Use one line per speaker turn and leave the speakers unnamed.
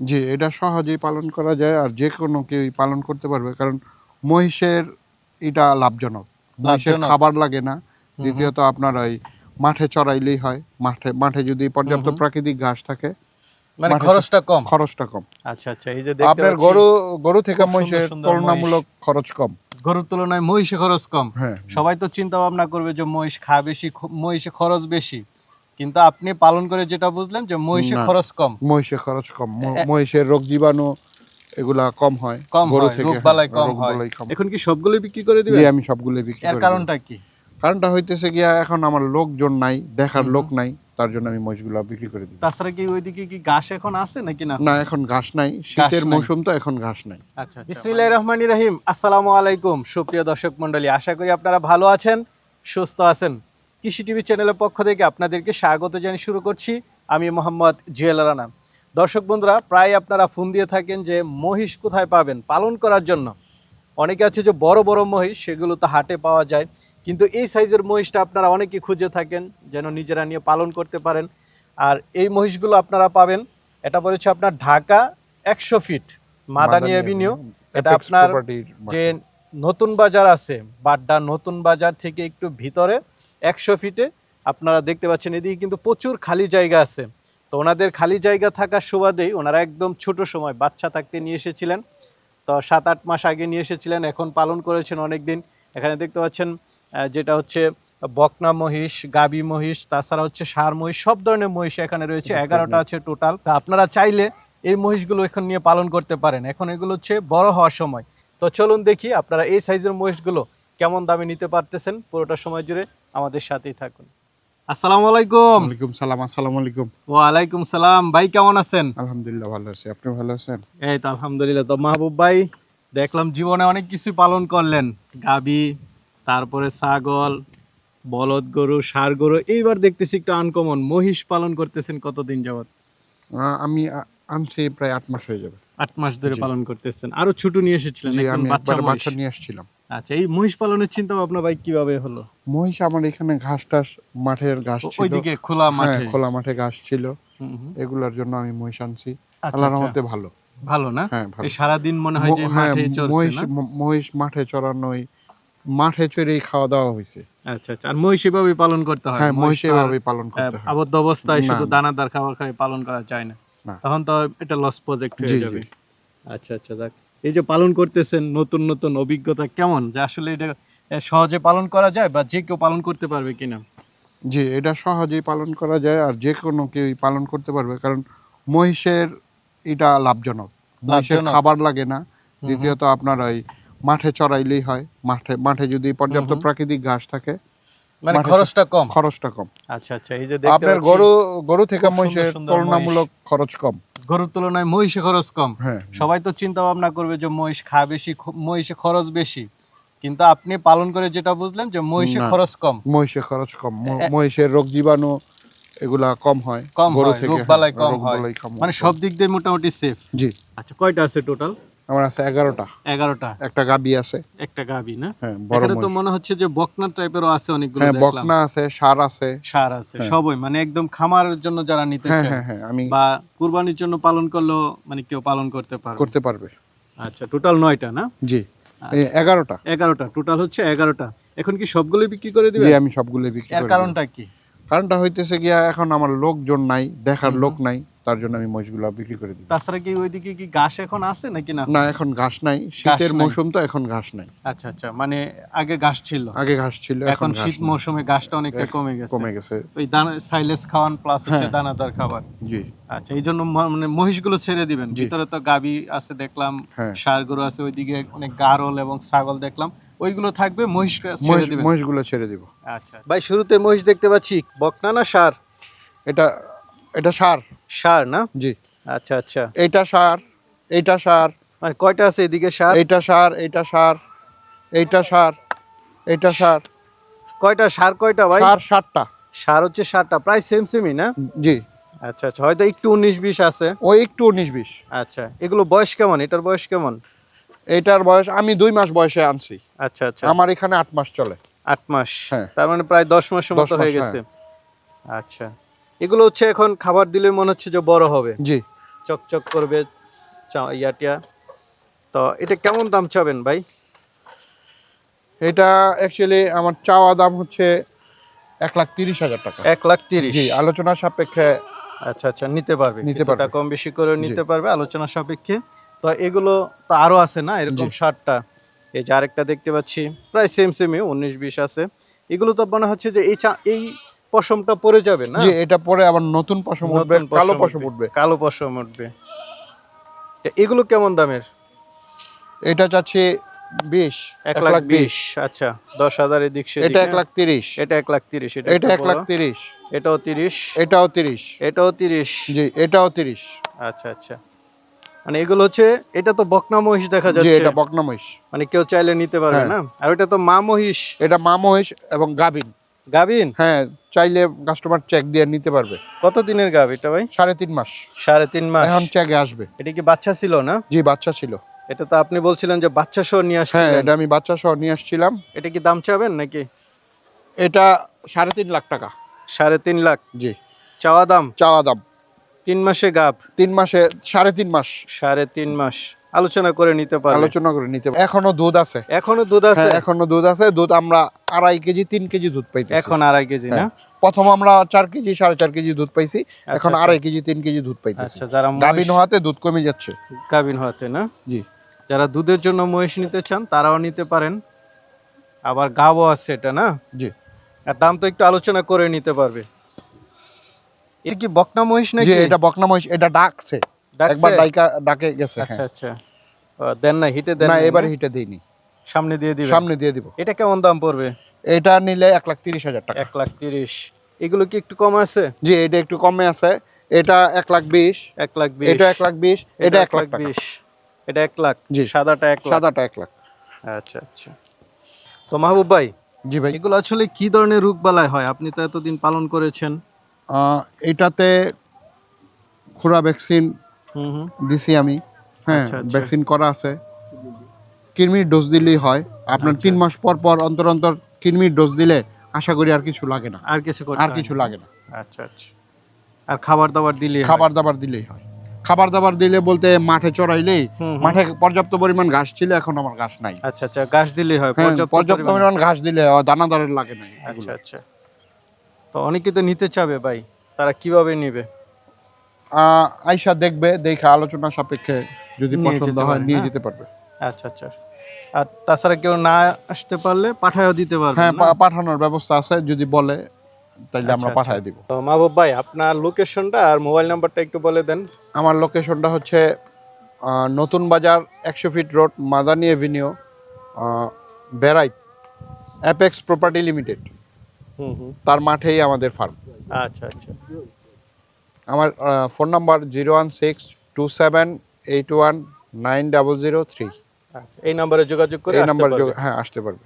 জি এটা সহজেই পালন করা যায় আর যে কোনো কেউ পালন করতে পারবে। কারণ মহিষের এটা লাভজনক। মহিষের খাবার লাগে না। দ্বিতীয়ত আপনার ওই মাঠে চড়াইলেই হয়। মাঠে মাঠে যদি পর্যাপ্ত প্রাকৃতিক ঘাস থাকে
মানে খরচটা কম।
খরচটা কম।
আচ্ছা আচ্ছা এই যে দেখতে
আপনার গরু গরু থেকে মহিষের তুলনামূলক খরচ কম।
গরুর তুলনায় মহিষে খরচ কম।
হ্যাঁ
সবাই তো চিন্তা ভাবনা করবে যে মহিষ খা বেশি মহিষে খরচ বেশি। কিন্তু আপনি পালন করে যেটা বুঝলেন যে মহিষে খরচ কম।
মহিষের খরচ কম। মহিষের রোগ জীবাণু এগুলা কম হয়
কম
গরু
হয়
থেকে
রোগ বালাই কম হয়। এখন কি সবগুলো বিক্রি করে দিবেন?
আমি সবগুলো বিক্রি
এর
করে
কারণটা কি?
কারণটা হইতেছে গিয়া এখন আমার লোকজন নাই দেখার লোক নাই তার জন্য আমি মহিষগুলো বিক্রি করে দিই
তাছাড়া কি ওইদিকে কি ঘাস এখন আছে নাকি না?
না এখন ঘাস নাই। শীতের মৌসুম তো এখন ঘাস নাই।
আচ্ছা বিসমিল্লাহ রহমানি রহিম। আসসালামু আলাইকুম। সুপ্রিয় দর্শক মণ্ডলী আশা করি আপনারা ভালো আছেন সুস্থ আছেন। কৃষি টিভি চ্যানেলের পক্ষ থেকে আপনাদেরকে স্বাগত জানিয়ে শুরু করছি। আমি মোহাম্মদ জুয়েল রানা দর্শক বন্ধুরা প্রায় আপনারা ফোন দিয়ে থাকেন যে মহিষ কোথায় পাবেন? পালন করার জন্য। অনেকে আছে যে বড় বড় মহিষ সেগুলো তো হাটে পাওয়া যায়। কিন্তু এই সাইজের মহিষটা আপনারা অনেকে খুঁজে থাকেন যেন নিজেরা নিয়ে পালন করতে পারেন। আর এই মহিষগুলো আপনারা পাবেন এটা বলেছে আপনার ঢাকা একশো ফিট মাদানি অ্যাভিনিউ এটা আপনার যে নতুন বাজার আছে বাড্ডা নতুন বাজার থেকে একটু ভিতরে একশো ফিটে। আপনারা দেখতে পাচ্ছেন এদিকে কিন্তু প্রচুর খালি জায়গা আছে। তো ওনাদের খালি জায়গা থাকার সুবাদেই ওনারা একদম ছোট সময় বাচ্চা থাকতে নিয়ে এসেছিলেন। তো সাত আট মাস আগে নিয়ে এসেছিলেন এখন পালন করেছেন অনেক দিন এখানে দেখতে পাচ্ছেন যেটা হচ্ছে বকনা মহিষ গাবি মহিষ তাছাড়া হচ্ছে সার মহিষ সব ধরনের মহিষ এখানে রয়েছে। এগারোটা আছে টোটাল। তা আপনারা চাইলে এই মহিষগুলো এখন নিয়ে পালন করতে পারেন। এখন এগুলো হচ্ছে বড় হওয়ার সময়। তো চলুন দেখি আপনারা এই সাইজের মহিষগুলো কেমন দামে নিতে পারতেছেন। পুরোটা সময় জুড়ে আমাদের সাথেই থাকুন। আসসালামু আলাইকুম।
ওয়ালাইকুম সালাম আসসালামু আলাইকুম।
ওয়ালাইকুম সালাম। ভাই কেমন আছেন?
আলহামদুলিল্লাহ ভালো আছি। আপনি ভালো আছেন?
এই তো আলহামদুলিল্লাহ। তো মাহবুব ভাই দেখলাম জীবনে অনেক কিছু পালন করলেন। গাবি তারপরে ছাগল বলদ গরু ষাঁড় গরু। এইবার দেখতেছি একটু আনকমন মহিষ পালন করতেছেন কতদিন যাবত
আমি আনছি প্রায় আট মাস হয়ে যাবে।
আট মাস ধরে পালন করতেছেন। আরও ছোট নিয়ে এসেছিলেন বাচ্চা
নিয়ে আসছিলাম
আচ্ছা এই মহিষ পালনের চিন্তা ভাবনা ভাই কীভাবে হলো?
মহিষ আমার এখানে ঘাস টাস মাঠের ঘাস ছিল।
ওইদিকে খোলা
হ্যাঁ
মাঠে?
খোলা মাঠে ঘাস ছিল। এগুলোর জন্য আমি মহিষ আনছি।
আচ্ছা,
আল্লাহর
আচ্ছা।
রহমতে ভালো।
ভালো না?
হ্যাঁ
এই সারাদিন মনে হয় যে
হ্যাঁ,
মাঠে চলছে
মহিষ
না?
ম- মহিষ মাঠে চড়ানোই মাঠে চড়েই খাওয়া দাওয়া হয়েছে।
আচ্ছা আচ্ছা। আর মহিষ এভাবে পালন করতে হয়?
হ্যাঁ মহিষ এভাবেই পালন করতে হয়।
আবদ্ধ অবস্থায় শুধু দানাদার খাবার খাই পালন করা যায় না। তখন তো এটা লস প্রজেক্ট হয়ে যাবে। আচ্ছা আচ্ছা যাক। এই যে পালন করতেছেন নতুন নতুন অভিজ্ঞতা কেমন? যে আসলে এটা সহজে পালন করা যায় বা যে কেউ পালন করতে পারবে কিনা?
জি এটা সহজেই পালন করা যায় আর যে কোনো কেউ পালন করতে পারবে কারণ মহিষের এটা লাভজনক। মহিষের খাবার লাগে না। দ্বিতীয়ত আপনার ওই মাঠে চড়াইলেই হয়। মাঠে মাঠে যদি পর্যাপ্ত প্রাকৃতিক ঘাস থাকে
মানে খরচটা কম।
খরচটা কম।
আচ্ছা আচ্ছা এই যে
আপনার গরু গরু থেকে মহিষের তুলনামূলক খরচ কম।
গরুর তুলনায় মহিষে খরচ কম।
হ্যাঁ
সবাই তো চিন্তা ভাবনা করবে যে মহিষ খা বেশি মহিষে খরচ বেশি। কিন্তু আপনি পালন করে যেটা বুঝলেন যে মহিষে খরচ কম।
মহিষে খরচ কম। মহিষের রোগ জীবাণু এগুলা কম হয়
কম
গরু
হয়
থেকে
রোগ
হ্যাঁ,
বালাই কম হয়। মানে সব দিক দিয়ে মোটামুটি সেফ
জি।
আচ্ছা কয়টা আছে টোটাল
আমার আছে এগারোটা।
এগারোটা।
একটা গাবি আছে।
একটা গাবি না?
হ্যাঁ
এখানে তো মনে হচ্ছে যে বকনা টাইপেরও আছে অনেকগুলো
হ্যাঁ বকনা আছে সার আছে।
সার আছে সবই মানে একদম খামারের জন্য যারা নিতে
হ্যাঁ
চায়
হ্যাঁ হ্যাঁ আমি
বা কুরবানির জন্য পালন করলেও মানে কেউ পালন করতে পারবে।
করতে পারবে।
আচ্ছা টোটাল নয়টা না?
জি এগারোটা।
এগারোটা টোটাল হচ্ছে এগারোটা। এখন কি সবগুলো বিক্রি করে দিবে
আমি সবগুলো বিক্রি
এর কারণটা কি?
কারণটা হইতেছে গিয়া এখন আমার লোকজন নাই দেখার লোক নাই। তার জন্য আমি মহিষগুলো বিক্রি করে দিই
তাছাড়া কি ওইদিকে কি ঘাস এখন আছে নাকি না?
না এখন ঘাস নাই। শীতের। মৌসুম তো এখন ঘাস নাই।
আচ্ছা আচ্ছা মানে আগে ঘাস ছিল।
আগে ঘাস ছিল
এখন শীত। মৌসুমে ঘাসটা অনেকটা কমে গেছে।
কমে গেছে।
ওই দানা সাইলেস খাওয়ান প্লাস হচ্ছে
হ্যাঁ।
দানাদার খাবার।
জি।
আচ্ছা এই জন্য মানে মহিষগুলো ছেড়ে দিবেন। ভিতরে তো গাবি আছে দেখলাম
হ্যাঁ।
ষাঁড় গরু আছে ওইদিকে অনেক গারল এবং ছাগল দেখলাম। ওইগুলো থাকবে মহিষ ছেড়ে
মহিষ
দিবেন
মহিষগুলো ছেড়ে দিব।
আচ্ছা। ভাই শুরুতে মহিষ দেখতে পাচ্ছি বকনা না সার?
এটা এটা সার।
সার না?
জি।
আচ্ছা আচ্ছা।
এইটা সার এইটা সার।
মানে কয়টা আছে এদিকে সার?
এইটা সার এইটা সার এইটা সার এইটা সার।
কয়টা? সার কয়টা ভাই?
সার সারটা
সার হচ্ছে সারটা প্রায় সেম সেমই না?
জি।
আচ্ছা আচ্ছা। হয়তো একটু উনিশ বিশ আছে।
ওই একটু উনিশ বিশ।
আচ্ছা এগুলো বয়স কেমন? এটার বয়স কেমন?
এইটার বয়স আমি দুই মাস বয়সে আনছি।
আচ্ছা আচ্ছা।
আমার এখানে আট মাস চলে।
আট মাস।
হ্যাঁ।
তার মানে প্রায় দশ মাসের
দশ
মতো হয়ে
মাস,
গেছে। আচ্ছা। এগুলো হচ্ছে এখন খাবার দিলে মনে হচ্ছে যে বড় হবে।
জি।
চকচক করবে ইয়াটিয়া তো এটা কেমন দাম চাবেন ভাই?
এটা অ্যাকচুয়ালি আমার চাওয়া দাম হচ্ছে এক লাখ তিরিশ হাজার টাকা।
এক লাখ তিরিশ।
জি আলোচনা সাপেক্ষে
আচ্ছা আচ্ছা নিতে পারবে।
নিতে
পারবে। কম বেশি করে নিতে পারবে আলোচনা সাপেক্ষে। তো এগুলো তো আরও আছে না? এরকম। শার্টটা এই যে আরেকটা দেখতে পাচ্ছি প্রায় সেম সেমই উনিশ বিশ আছে। এগুলো তো মনে হচ্ছে যে এই চা- এই পশমটা পরে যাবে না?
যে এটা পরে আবার নতুন পশম উঠবে কালো পশম উঠবে।
কালো পশম উঠবে। এগুলো কেমন দামের?
এটা চাচ্ছি বিশ
এক লাখ বিশ। আচ্ছা দশ হাজার এদিক
এটা এক? লাখ তিরিশ।
এটা এক লাখ তিরিশ এটা
এটা এক লাখ তিরিশ।
এটাও তিরিশ।
এটাও তিরিশ।
এটাও তিরিশ।
জি এটাও তিরিশ।
আচ্ছা আচ্ছা। মানে এগুলো হচ্ছে এটা তো বকনা মহিষ দেখা যাচ্ছে।
এটা বকনা মহিষ।
মানে কেউ চাইলে নিতে পারবে
হ্যাঁ।
না। আর ওটা তো মা মহিষ।
এটা মা মহিষ এবং গাভিন।
গাবিন
হ্যাঁ চাইলে কাস্টমার চেক দিয়ে নিতে পারবে।
কত দিনের গাব এটা ভাই?
সাড়ে তিন মাস।
সাড়ে তিন মাস।
এখন চেকে আসবে।
এটা কি বাচ্চা ছিল না?
জি বাচ্চা ছিল।
এটা তো আপনি বলছিলেন যে বাচ্চা সহ নিয়ে
হ্যাঁ এটা আমি বাচ্চা সহ নিয়ে আসছিলাম।
এটা কি দাম চাবেন নাকি?
এটা সাড়ে তিন লাখ টাকা।
সাড়ে তিন লাখ।
জি।
চাওয়া দাম?
চাওয়া দাম।
তিন মাসে গাব?
তিন মাসে সাড়ে তিন মাস।
সাড়ে তিন মাস। আলোচনা করে নিতে পারবে
আলোচনা করে নিতে। এখনও দুধ আছে।
এখনও দুধ আছে?
হ্যাঁ এখনও দুধ আছে। দুধ আমরা আড়াই কেজি তিন কেজি দুধ পাইতেছি।
এখন আড়াই কেজি না?
হ্যাঁ। প্রথম আমরা চার কেজি সাড়ে চার কেজি দুধ পাইছি। এখন
আচ্ছা।
আড়াই কেজি তিন কেজি দুধ পাইতেছি।
আচ্ছা যারা
গাভিন হওয়াতে দুধ কমে যাচ্ছে।
গাবিন হতে না?
জি।
যারা দুধের জন্য মহিষ নিতে চান তারাও নিতে পারেন। আবার গাবও আছে এটা না?
জি।
আর দাম তো একটু আলোচনা করে নিতে পারবে। এটা কি বকনা মহিষ নাকি?
এটা বকনা মহিষ এটা ডাকছে? একবার ডাইকা ডাকে গেছে
আচ্ছা
হ্যাঁ।
আচ্ছা দেন না হিটে দেন
না এবার হিটে দিইনি।
সামনে দিয়ে দিবেন।
সামনে দিয়ে দিব।
এটা কেমন দাম পড়বে?
এটা নিলে এক লাখ তিরিশ হাজার টাকা।
এক লাখ তিরিশ। এগুলো কি একটু কম আছে?
জি এটা একটু কমে আছে। এটা এক লাখ বিশ।
এক লাখ বিশ।
এটা এক লাখ বিশ এটা এক লাখ
বিশ। এটা এক লাখ।
জি।
সাদাটা এক
সাদাটা এক লাখ।
আচ্ছা আচ্ছা। তো মাহবুব ভাই
জি ভাই।
এগুলো আসলে কি ধরনের রোগ বালাই হয়? আপনি তো এতদিন পালন করেছেন।
এটাতে খুরা ভ্যাকসিন দিছি আমি। হ্যাঁ
আচ্ছা, আচ্ছা।
ভ্যাকসিন করা আছে। কৃমির ডোজ দিলেই হয়। আপনার
আচ্ছা।
তিন মাস পর পর অন্তর অন্তর কৃমির ডোজ দিলে আশা করি আর কিছু লাগে না।
আর কিছু
আর কিছু লাগে না।
আচ্ছা আচ্ছা। আর খাবার দাবার দিলে
খাবার দাবার দিলেই হয়। খাবার দাবার দিলে বলতে মাঠে চড়াইলেই। মাঠে পর্যাপ্ত পরিমাণ ঘাস ছিল এখন আমার ঘাস নাই।
আচ্ছা আচ্ছা। ঘাস দিলে হয়
হ্যাঁ,
পর্যাপ্ত পরিমাণ।
ঘাস দিলে দানাদারের লাগে নাই
আচ্ছা আচ্ছা। তো অনেকে তো নিতে চাবে ভাই তারা কীভাবে নেবে?
আইসা দেখবে দেখে আলোচনা সাপেক্ষে যদি পছন্দ হয় নিয়ে যেতে পারবে।
আচ্ছা আচ্ছা। আর তাছাড়া কেউ না আসতে পারলে পাঠায়ও দিতে পারবে
হ্যাঁ পাঠানোর ব্যবস্থা আছে যদি বলে তাইলে আমরা
আচ্ছা,
পাঠায় দিব।
তো মাহবুব ভাই আপনার লোকেশনটা আর মোবাইল নাম্বারটা একটু বলে দেন।
আমার লোকেশনটা হচ্ছে নতুন বাজার একশো ফিট রোড মাদানি এভিনিউ বেড়াই অ্যাপেক্স প্রপার্টি লিমিটেড। তার মাঠেই আমাদের ফার্ম
আচ্ছা আচ্ছা।
আমার phone number zero one six two seven eight one nine double zero three
এই নাম্বারে যোগাযোগ করে
এই নাম্বার হ্যাঁ আসতে পারবে।